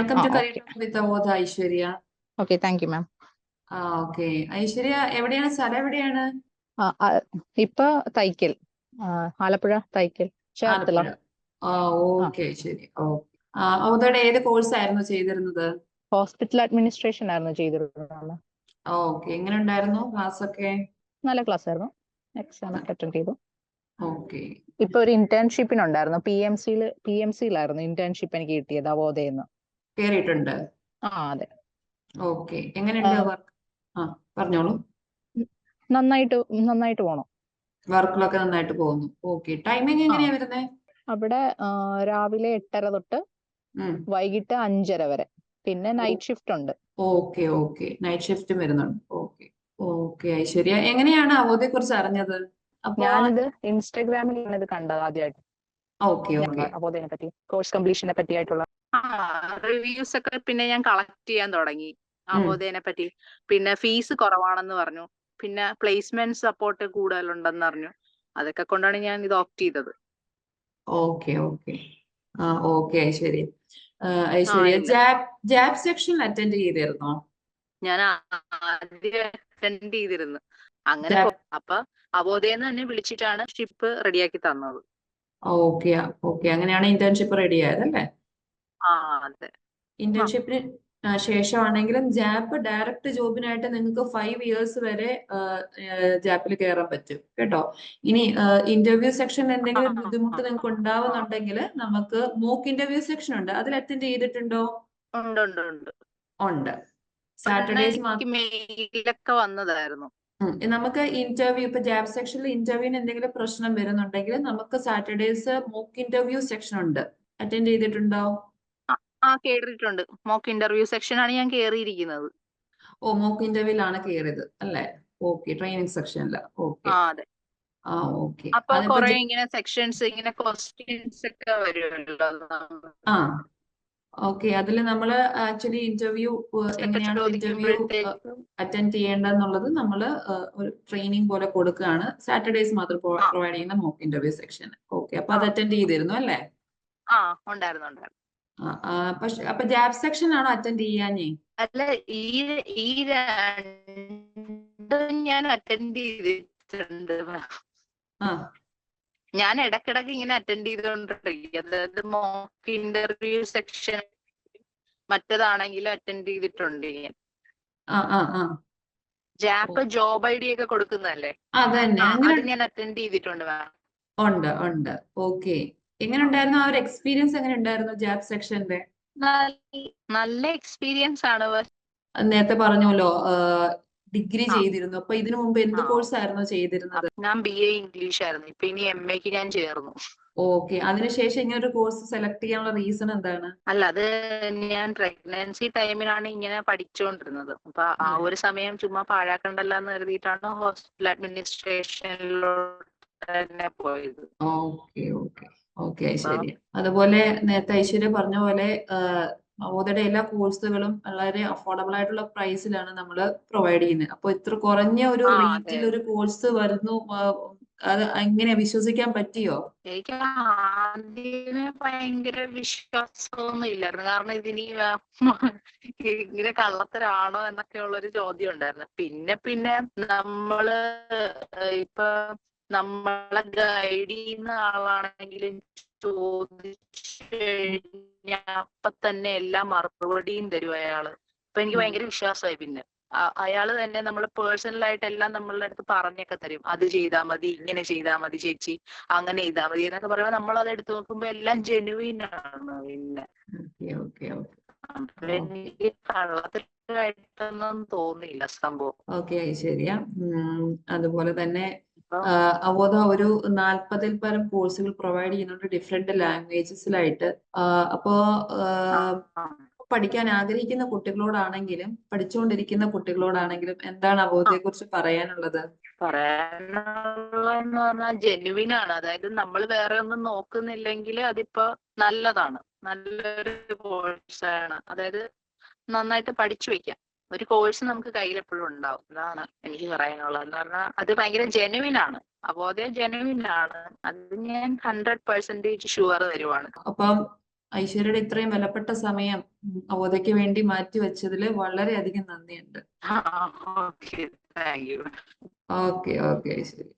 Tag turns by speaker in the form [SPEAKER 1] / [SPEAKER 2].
[SPEAKER 1] Welcome to. Career with Avodha Aishwarya
[SPEAKER 2] okay thank you ma'am
[SPEAKER 1] ആ okay Aishwarya എവിടെയാണ്? സ്ഥലം എവിടെയാണ്?
[SPEAKER 2] ഇപ്പൊ തൈക്കൽ. ആലപ്പുഴ തൈക്കൽ ചേർത്തല.
[SPEAKER 1] ഓക്കെ ശരി. അവധയുടെ ഏത് കോഴ്സ് ആയിരുന്നു ചെയ്തിരുന്നത്?
[SPEAKER 2] ഹോസ്പിറ്റൽ അഡ്മിനിസ്ട്രേഷൻ ആയിരുന്നു ചെയ്തിരുന്നത്.
[SPEAKER 1] ഓക്കെ എങ്ങനെ ഉണ്ടായിരുന്നു ക്ലാസ് ഒക്കെ
[SPEAKER 2] നല്ല ക്ലാസ് ആയിരുന്നു എക്സാം ഒക്കെ അറ്റൻഡ് ചെയ്തു.
[SPEAKER 1] ഓക്കെ
[SPEAKER 2] ഇപ്പൊ ഒരു ഇന്റേൺഷിപ്പിനുണ്ടായിരുന്നു പി എം സിയിൽ പി എം സിയിലായിരുന്നു ഇന്റേൺഷിപ്പ് എനിക്ക് കിട്ടിയത് അവോധയെന്ന്
[SPEAKER 1] കേറിയിട്ടുണ്ട്. ഓക്കെ. എങ്ങനെയുണ്ട്. വർക്ക്? ആ പറഞ്ഞോളൂ.
[SPEAKER 2] നന്നായിട്ട് നന്നായിട്ട് പോണം.
[SPEAKER 1] വർക്കിലൊക്കെ നന്നായിട്ട് പോകുന്നു. ഓക്കെ. ടൈമിംഗ് എങ്ങനെയാ വരുന്നത്
[SPEAKER 2] അവിടെ രാവിലെ എട്ടര തൊട്ട് വൈകിട്ട് അഞ്ചര വരെ. പിന്നെ നൈറ്റ് ഷിഫ്റ്റ് ഉണ്ട്.
[SPEAKER 1] Okay okay. നൈറ്റ് ഷിഫ്റ്റും വരുന്നുണ്ട്. ഓക്കെ. ഓക്കെ ഐശ്വര്യ എങ്ങനെയാണ് അവധിയെ കുറിച്ച് അറിഞ്ഞത്
[SPEAKER 2] ഞാനിത് ഇൻസ്റ്റാഗ്രാമിലാണ് ഇത് കണ്ടത് ആദ്യമായിട്ട്
[SPEAKER 1] ഓക്കെ ഓക്കെ.
[SPEAKER 2] അവോധനെ പറ്റി കോഴ്സ് കംപ്ലീഷനെ പറ്റിയായിട്ടുള്ള റിവ്യൂസ് ഒക്കെ പിന്നെ ഞാൻ കളക്ട് ചെയ്യാൻ തുടങ്ങി. അബോധയെ പറ്റി പിന്നെ ഫീസ് കുറവാണെന്ന് പറഞ്ഞു. പിന്നെ പ്ലേസ്മെന്റ് സപ്പോർട്ട് കൂടുതലുണ്ടെന്ന് അറിഞ്ഞു അതൊക്കെ കൊണ്ടാണ് ഞാൻ ഇത് ഓപ്റ്റ് ചെയ്തത്.
[SPEAKER 1] Okay okay. ആ ഓക്കെ ശരി. Aishwarya job job section attend ചെയ്തിരുന്നോ?
[SPEAKER 2] ഞാൻ ആദ്യം അറ്റൻഡ് ചെയ്തിരുന്നു. അങ്ങനെ അപ്പൊ അബോധയെന്ന് തന്നെ വിളിച്ചിട്ടാണ് ഷിപ്പ് റെഡിയാക്കി തന്നത്.
[SPEAKER 1] Okay okay. അങ്ങനെയാണ് ഇന്റേൺഷിപ്പ് റെഡി ആയത് അല്ലേ?
[SPEAKER 2] ആ അതെ.
[SPEAKER 1] ഇന്റേൺഷിപ്പിന് ശേഷമാണെങ്കിലും ജാപ്പ് ഡയറക്റ്റ് ജോബിനായിട്ട് നിങ്ങൾക്ക് ഫൈവ് ഇയേഴ്സ് വരെ ജാപ്പിൽ കയറാൻ പറ്റും. കേട്ടോ? ഇനി ഇന്റർവ്യൂ സെക്ഷൻ എന്തെങ്കിലും ബുദ്ധിമുട്ട് നിങ്ങൾക്ക്. ഉണ്ടാവുന്നുണ്ടെങ്കിൽ നമുക്ക് മോക്ക് ഇന്റർവ്യൂ സെക്ഷൻ ഉണ്ട്. അതിൽ അറ്റൻഡ് ചെയ്തിട്ടുണ്ടോ?
[SPEAKER 2] ഉണ്ട് ഉണ്ട് ഉണ്ട്.
[SPEAKER 1] സാറ്റർഡേസ്
[SPEAKER 2] മെയിലൊക്കെ വന്നതായിരുന്നു.
[SPEAKER 1] നമുക്ക് ഇന്റർവ്യൂ ഇപ്പൊ ജാബ് സെക്ഷനിൽ ഇന്റർവ്യൂവിന് എന്തെങ്കിലും പ്രശ്നം വരുന്നുണ്ടെങ്കിൽ നമുക്ക് സാറ്റർഡേസ് മോക്ക് ഇന്റർവ്യൂ സെക്ഷൻ ഉണ്ട്. അറ്റൻഡ് ചെയ്തിട്ടുണ്ടോ?
[SPEAKER 2] ആ കേട്ടിട്ടുണ്ട്. മോക്ക് ഇന്റർവ്യൂ സെക്ഷൻ ആണ് ഞാൻ കേറിയിരിക്കുന്നത്.
[SPEAKER 1] ഓ മോക്ക് ഇന്റർവ്യൂലാണ് കേറിയത് അല്ലേ? ഓക്കെ ട്രെയിനിങ് സെക്ഷനിൽ ഓക്കെ
[SPEAKER 2] അപ്പൊ ഇങ്ങനെ സെക്ഷൻസ് ഇങ്ങനെ ക്വസ്റ്റ്യൻസ് ഒക്കെ വരുമല്ലോ.
[SPEAKER 1] ആ. ഓക്കെ അതിൽ നമ്മൾ ആക്ച്വലി ഇന്റർവ്യൂ എങ്ങനെയാണ് ഇന്റർവ്യൂ അറ്റൻഡ് ചെയ്യേണ്ടതെന്നുള്ളത് നമ്മൾ ഒരു ട്രെയിനിങ് പോലെ കൊടുക്കുകയാണ്. സാറ്റർഡേസ് മാത്രം പ്രൊവൈഡ് ചെയ്യുന്ന മോക്ക് ഇന്റർവ്യൂ സെക്ഷൻ ഓക്കെ അപ്പൊ അത് അറ്റൻഡ് ചെയ്തിരുന്നു അല്ലേ? പക്ഷെ അപ്പൊ ജാബ് സെക്ഷൻ ആണോ അറ്റൻഡ് ചെയ്യാഞ്ഞേ?
[SPEAKER 2] അല്ല ഈ ഈ ഞാൻ അറ്റൻഡ് ചെയ്തിട്ടുണ്ട്.
[SPEAKER 1] ആ.
[SPEAKER 2] ഞാൻ ഇടക്കിടക്ക് ഇങ്ങനെ അറ്റൻഡ് ചെയ്തുകൊണ്ടിരിക്കും അതായത് മോക്ക് ഇന്റർവ്യൂ സെക്ഷൻ മറ്റേതാണെങ്കിലും അറ്റൻഡ് ചെയ്തിട്ടുണ്ട് ഞാൻ. ജാപ്പ് ജോബ് ഐ ഡി ഒക്കെ കൊടുക്കുന്നതല്ലേ? അത് ഞാൻ അറ്റൻഡ് ചെയ്തിട്ടുണ്ട്
[SPEAKER 1] ഉണ്ട് ഉണ്ട്. ഓക്കെ എങ്ങനെ ഉണ്ടായിരുന്നു ആ ഒരു എക്സ്പീരിയൻസ് എങ്ങനെ ഉണ്ടായിരുന്നു ജാബ് സെക്ഷന്റെ
[SPEAKER 2] നല്ല എക്സ്പീരിയൻസ് ആണ്.
[SPEAKER 1] നേരത്തെ പറഞ്ഞല്ലോ ഡിഗ്രി ചെയ്തിരുന്നു. അപ്പൊ ഇതിനു മുമ്പ് എന്ത് കോഴ്സ് ആയിരുന്നു ചെയ്തിരുന്നത്?
[SPEAKER 2] ഞാൻ ബി എ ഇംഗ്ലീഷ് ആയിരുന്നു. ഇപ്പൊ ഇനി എം എക്ക് ഞാൻ ചേർന്നു.
[SPEAKER 1] ഓക്കെ. അതിനുശേഷം ഇങ്ങനെ ഒരു കോഴ്സ് സെലക്ട് ചെയ്യാനുള്ള റീസൺ എന്താണ്?
[SPEAKER 2] അല്ല അത് ഞാൻ പ്രഗ്നൻസി ടൈമിലാണ് ഇങ്ങനെ പഠിച്ചുകൊണ്ടിരുന്നത് അപ്പൊ ആ ഒരു സമയം ചുമ്മാ പാഴാക്കണ്ടല്ലോ എന്ന് കരുതിയിട്ടാണ് ഹോസ്പിറ്റൽ അഡ്മിനിസ്ട്രേഷനിലോട്ട് തന്നെ പോയത്.
[SPEAKER 1] Okay okay. ഓക്കെ ഐശ്വര്യ അതുപോലെ നേരത്തെ ഐശ്വര്യ പറഞ്ഞ പോലെ നവോദയയുടെ എല്ലാ കോഴ്സുകളും വളരെ അഫോർഡബിൾ ആയിട്ടുള്ള പ്രൈസിലാണ് നമ്മൾ പ്രൊവൈഡ് ചെയ്യുന്നത് അപ്പൊ ഇത്ര കുറഞ്ഞ ഒരു റേറ്റിൽ ഒരു കോഴ്സ് വരുന്നു അത് എങ്ങനെ വിശ്വസിക്കാൻ പറ്റിയോ?
[SPEAKER 2] എനിക്ക് ആദ്യമേ ഭയങ്കര വിശ്വാസമൊന്നും ഇല്ലായിരുന്നു. കാരണം ഇതിനി ഇങ്ങനെ കള്ളത്തരാണോ എന്നൊക്കെ ഉള്ളൊരു ചോദ്യം ഉണ്ടായിരുന്നു പിന്നെ പിന്നെ നമ്മൾ ഇപ്പൊ നമ്മളെ ഗൈഡ് ചെയ്യുന്ന ആളാണെങ്കിലും ചോദിച്ചു കഴിഞ്ഞാൽ അപ്പൊ തന്നെ എല്ലാ മറുപടിയും തരും അയാൾ. അപ്പൊ എനിക്ക്. ഭയങ്കര വിശ്വാസമായി പിന്നെ. അയാൾ തന്നെ നമ്മൾ പേഴ്സണൽ ആയിട്ട് എല്ലാം നമ്മളുടെ അടുത്ത് പറഞ്ഞൊക്കെ തരും. അത് ചെയ്താൽ മതി ഇങ്ങനെ ചെയ്താൽ മതി ചേച്ചി അങ്ങനെ ചെയ്താൽ മതി എന്നൊക്കെ പറയുമ്പോൾ നമ്മൾ അത് എടുത്തു നോക്കുമ്പോ എല്ലാം ജെനുവിൻ ആണ് പിന്നെ. എനിക്ക് കള്ളത്തിലായിട്ടൊന്നും തോന്നിയില്ല സംഭവം.
[SPEAKER 1] ഓക്കെ ഐശ്വര്യ അതുപോലെ തന്നെ അവോധ ഒരു നാൽപ്പതിൽ പരം കോഴ്സുകൾ പ്രൊവൈഡ് ചെയ്യുന്നുണ്ട് ഡിഫറെന്റ് ലാംഗ്വേജസിലായിട്ട് അപ്പോ പഠിക്കാൻ ആഗ്രഹിക്കുന്ന കുട്ടികളോടാണെങ്കിലും പഠിച്ചുകൊണ്ടിരിക്കുന്ന കുട്ടികളോടാണെങ്കിലും എന്താണ് അവോധയെ കുറിച്ച് പറയാനുള്ളത്?
[SPEAKER 2] പറയാനുള്ളതെന്ന് പറഞ്ഞാൽ ജെനുവിൻ ആണ്. അതായത് നമ്മൾ വേറെ ഒന്നും നോക്കുന്നില്ലെങ്കിൽ അതിപ്പോ നല്ലതാണ്. നല്ലൊരു കോഴ്സാണ് അതായത് നന്നായിട്ട് പഠിച്ചു വെക്കാം. ഒരു കോഴ്സ് നമുക്ക് കയ്യിൽ എപ്പോഴും ഉണ്ടാവും. അതാണ് എനിക്ക് പറയാനുള്ളത്. എന്ന് പറഞ്ഞാൽ അത് ഭയങ്കര ജെനുവിൻ ആണ്. അബോധയം ജെനുവിൻ ആണ്. അത് ഞാൻ ഹൺഡ്രഡ് പെർസെന്റേജ് ഷുവർ തരുവാണ്.
[SPEAKER 1] അപ്പം ഐശ്വര്യയുടെ ഇത്രയും വിലപ്പെട്ട സമയം അവധയ്ക്ക് വേണ്ടി മാറ്റി വെച്ചതിൽ വളരെയധികം നന്ദിയുണ്ട്.
[SPEAKER 2] Okay
[SPEAKER 1] okay Aishwarya